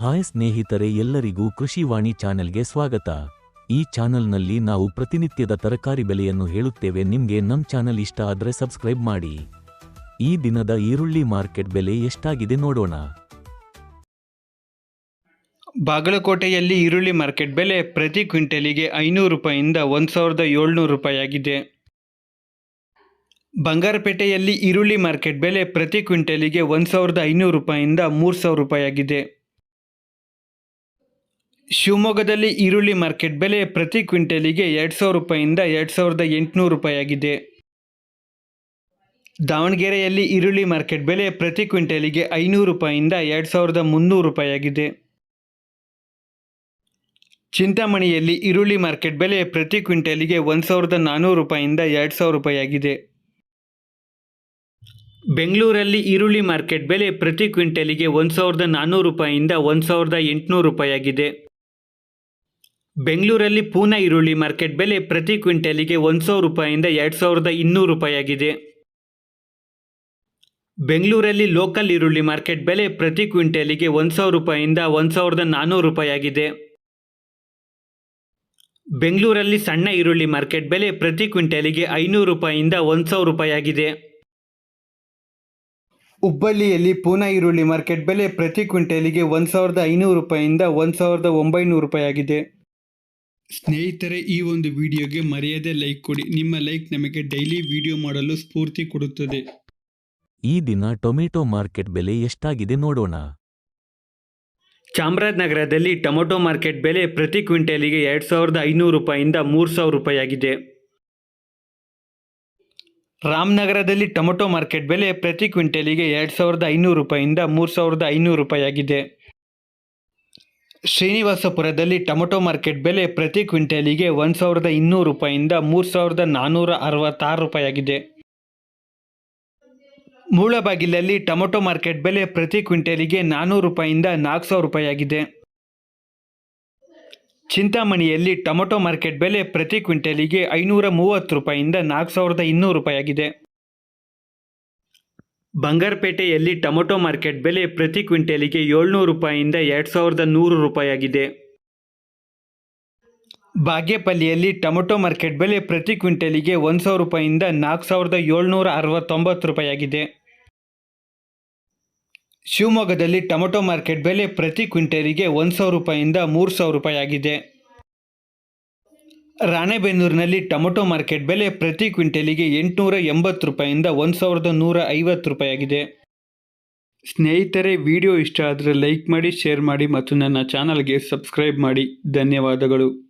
Hi ಸ್ನೇಹಿತರೆ ಎಲ್ಲರಿಗೂ ಕೃಷಿವಾಣಿ ಚಾನೆಲ್ಗೆ ಸ್ವಾಗತ. ಈ ಚಾನೆಲ್ನಲ್ಲಿ ನಾವು ಪ್ರತಿನಿತ್ಯದ ತರಕಾರಿ ಬೆಲೆಯನ್ನು ಹೇಳುತ್ತೇವೆ. ನಿಮಗೆ ನಮ್ಮ ಚಾನೆಲ್ ಇಷ್ಟ ಆದರೆ ಸಬ್ಸ್ಕ್ರೈಬ್ ಮಾಡಿ. ಈ ದಿನದ ಈರುಳ್ಳಿ ಮಾರ್ಕೆಟ್ ಬೆಲೆ ಎಷ್ಟಾಗಿದೆ ನೋಡೋಣ. ಬಾಗಲಕೋಟೆಯಲ್ಲಿ ಈರುಳ್ಳಿ ಮಾರ್ಕೆಟ್ ಬೆಲೆ ಪ್ರತಿ ಕ್ವಿಂಟಲಿಗೆ ಐನೂರು ರೂಪಾಯಿಂದ ಒಂದು ಸಾವಿರದ ಏಳ್ನೂರು ರೂಪಾಯಿ ಆಗಿದೆ ಬಂಗಾರಪೇಟೆಯಲ್ಲಿ ಈರುಳ್ಳಿ ಮಾರ್ಕೆಟ್ ಬೆಲೆ ಪ್ರತಿ ಕ್ವಿಂಟಲಿಗೆ ಒಂದು ಸಾವಿರದ ಐನೂರು ರೂಪಾಯಿಂದ ಮೂರು ಸಾವಿರ ರೂಪಾಯಿ ಆಗಿದೆ ಶಿವಮೊಗ್ಗದಲ್ಲಿ ಈರುಳ್ಳಿ ಮಾರ್ಕೆಟ್ ಬೆಲೆ ಪ್ರತಿ ಕ್ವಿಂಟಲಿಗೆ ಎರಡು ಸಾವಿರ ರೂಪಾಯಿಂದ ಎರಡು ಸಾವಿರದ ಎಂಟುನೂರು ರೂಪಾಯಿಯಾಗಿದೆ. ದಾವಣಗೆರೆಯಲ್ಲಿ ಈರುಳ್ಳಿ ಮಾರ್ಕೆಟ್ ಬೆಲೆ ಪ್ರತಿ ಕ್ವಿಂಟಲಿಗೆ ಐನೂರು ರೂಪಾಯಿಂದ ಎರಡು ಸಾವಿರದ ಮುನ್ನೂರು ರೂಪಾಯಿಯಾಗಿದೆ. ಚಿಂತಾಮಣಿಯಲ್ಲಿ ಈರುಳ್ಳಿ ಮಾರ್ಕೆಟ್ ಬೆಲೆ ಪ್ರತಿ ಕ್ವಿಂಟಲಿಗೆ ಒಂದು ಸಾವಿರದ ನಾನ್ನೂರು ರೂಪಾಯಿಂದ ಎರಡು ಸಾವಿರ ರೂಪಾಯಿಯಾಗಿದೆ. ಬೆಂಗಳೂರಲ್ಲಿ ಈರುಳ್ಳಿ ಮಾರ್ಕೆಟ್ ಬೆಲೆ ಪ್ರತಿ ಕ್ವಿಂಟಲಿಗೆ ಒಂದು ಸಾವಿರದ ನಾನ್ನೂರು ರೂಪಾಯಿಯಿಂದ ಒಂದು ಸಾವಿರದ ಎಂಟುನೂರು ರೂಪಾಯಿ ಆಗಿದೆ ಬೆಂಗಳೂರಲ್ಲಿ ಪೂನಾ ಈರುಳ್ಳಿ ಮಾರ್ಕೆಟ್ ಬೆಲೆ ಪ್ರತಿ ಕ್ವಿಂಟಲಿಗೆ ಒಂದು ಸಾವಿರ ರೂಪಾಯಿಂದ ಎರಡು ಸಾವಿರದ ಇನ್ನೂರು ರೂಪಾಯಿಯಾಗಿದೆ. ಬೆಂಗಳೂರಲ್ಲಿ ಲೋಕಲ್ ಈರುಳ್ಳಿ ಮಾರ್ಕೆಟ್ ಬೆಲೆ ಪ್ರತಿ ಕ್ವಿಂಟಲಿಗೆ ಒಂದು ಸಾವಿರ ರೂಪಾಯಿಂದ ಒಂದು ಸಾವಿರದ ನಾನ್ನೂರು ರೂಪಾಯಿಯಾಗಿದೆ. ಬೆಂಗಳೂರಲ್ಲಿ ಸಣ್ಣ ಈರುಳ್ಳಿ ಮಾರ್ಕೆಟ್ ಬೆಲೆ ಪ್ರತಿ ಕ್ವಿಂಟಲಿಗೆ ಐನೂರು ರೂಪಾಯಿಯಿಂದ ಒಂದು ಸಾವಿರ ರೂಪಾಯಿಯಾಗಿದೆ. ಹುಬ್ಬಳ್ಳಿಯಲ್ಲಿ ಪೂನಾ ಈರುಳ್ಳಿ ಮಾರ್ಕೆಟ್ ಬೆಲೆ ಪ್ರತಿ ಕ್ವಿಂಟಲಿಗೆ ಒಂದು ಸಾವಿರದ ಐನೂರು ರೂಪಾಯಿಂದ ಒಂದು ಸಾವಿರದ ಒಂಬೈನೂರು ರೂಪಾಯಿ ಆಗಿದೆ ಸ್ನೇಹಿತರೆ ಈ ಒಂದು ವಿಡಿಯೋಗೆ ಮರೆಯದೆ ಲೈಕ್ ಕೊಡಿ. ನಿಮ್ಮ ಲೈಕ್ ನಮಗೆ ಡೈಲಿ ವಿಡಿಯೋ ಮಾಡಲು ಸ್ಫೂರ್ತಿ ಕೊಡುತ್ತದೆ. ಈ ದಿನ ಟೊಮೆಟೊ ಮಾರ್ಕೆಟ್ ಬೆಲೆ ಎಷ್ಟಾಗಿದೆ ನೋಡೋಣ. ಚಾಮರಾಜನಗರದಲ್ಲಿ ಟೊಮೊಟೊ ಮಾರ್ಕೆಟ್ ಬೆಲೆ ಪ್ರತಿ ಕ್ವಿಂಟಲಿಗೆ ಎರಡು ಸಾವಿರದ ಐನೂರು ರೂಪಾಯಿಂದ ಮೂರು ಸಾವಿರ ರೂಪಾಯಿ ಆಗಿದೆ ರಾಮನಗರದಲ್ಲಿ ಟೊಮೊಟೊ ಮಾರ್ಕೆಟ್ ಬೆಲೆ ಪ್ರತಿ ಕ್ವಿಂಟಲಿಗೆ ಎರಡು ಸಾವಿರದ ಐನೂರು ರೂಪಾಯಿಂದ ಮೂರು ಸಾವಿರದ ಐನೂರು ರೂಪಾಯಿ ಆಗಿದೆ ಶ್ರೀನಿವಾಸಪುರದಲ್ಲಿ ಟೊಮೊಟೊ ಮಾರ್ಕೆಟ್ ಬೆಲೆ ಪ್ರತಿ ಕ್ವಿಂಟಲಿಗೆ ಒಂದು ಸಾವಿರದ ಇನ್ನೂರು ರೂಪಾಯಿಂದ ಮೂರು ಸಾವಿರದ ನಾನ್ನೂರ ಅರವತ್ತಾರು ರೂಪಾಯಿಯಾಗಿದೆ. ಮೂಳಬಾಗಿಲಲ್ಲಿ ಟೊಮೊಟೊ ಮಾರ್ಕೆಟ್ ಬೆಲೆ ಪ್ರತಿ ಕ್ವಿಂಟಲಿಗೆ ನಾನ್ನೂರು ರೂಪಾಯಿಂದ ನಾಲ್ಕು ಸಾವಿರ ರೂಪಾಯಿಯಾಗಿದೆ. ಚಿಂತಾಮಣಿಯಲ್ಲಿ ಟೊಮೊಟೊ ಮಾರ್ಕೆಟ್ ಬೆಲೆ ಪ್ರತಿ ಕ್ವಿಂಟಲಿಗೆ ಐನೂರ ಮೂವತ್ತು ರೂಪಾಯಿಯಿಂದ ನಾಲ್ಕು ಸಾವಿರದ ಇನ್ನೂರು ರೂಪಾಯಿ ಆಗಿದೆ ಬಂಗಾರಪೇಟೆಯಲ್ಲಿ ಟೊಮೊಟೊ ಮಾರ್ಕೆಟ್ ಬೆಲೆ ಪ್ರತಿ ಕ್ವಿಂಟಲಿಗೆ ಏಳ್ನೂರು ರೂಪಾಯಿಯಿಂದ ಎರಡು ಸಾವಿರದ ನೂರು ರೂಪಾಯಿಯಾಗಿದೆ. ಬಾಗೇಪಲ್ಲಿಯಲ್ಲಿ ಟೊಮೊಟೊ ಮಾರ್ಕೆಟ್ ಬೆಲೆ ಪ್ರತಿ ಕ್ವಿಂಟಲಿಗೆ ಒಂದು ಸಾವಿರ ರೂಪಾಯಿಯಿಂದ ನಾಲ್ಕು ಸಾವಿರದ ಏಳ್ನೂರ ಅರವತ್ತೊಂಬತ್ತು ರೂಪಾಯಿಯಾಗಿದೆ. ಶಿವಮೊಗ್ಗದಲ್ಲಿ ಟೊಮೊಟೊ ಮಾರ್ಕೆಟ್ ಬೆಲೆ ಪ್ರತಿ ಕ್ವಿಂಟಲಿಗೆ ಒಂದು ಸಾವಿರ ರೂಪಾಯಿಯಿಂದ ಮೂರು ಸಾವಿರ ರೂಪಾಯಿ ಆಗಿದೆ ರಾಣೆಬೆನ್ನೂರಿನಲ್ಲಿ ಟೊಮೊಟೊ ಮಾರ್ಕೆಟ್ ಬೆಲೆ ಪ್ರತಿ ಕ್ವಿಂಟಲಿಗೆ ಎಂಟುನೂರ ಎಂಬತ್ತು ರೂಪಾಯಿಂದ ಒಂದು ಸಾವಿರದ ನೂರ ಐವತ್ತು ರೂಪಾಯಿ ಆಗಿದೆ ಸ್ನೇಹಿತರೆ, ವಿಡಿಯೋ ಇಷ್ಟ ಆದರೆ ಲೈಕ್ ಮಾಡಿ, ಶೇರ್ ಮಾಡಿ ಮತ್ತು ನನ್ನ ಚಾನಲ್ಗೆ ಸಬ್ಸ್ಕ್ರೈಬ್ ಮಾಡಿ. ಧನ್ಯವಾದಗಳು.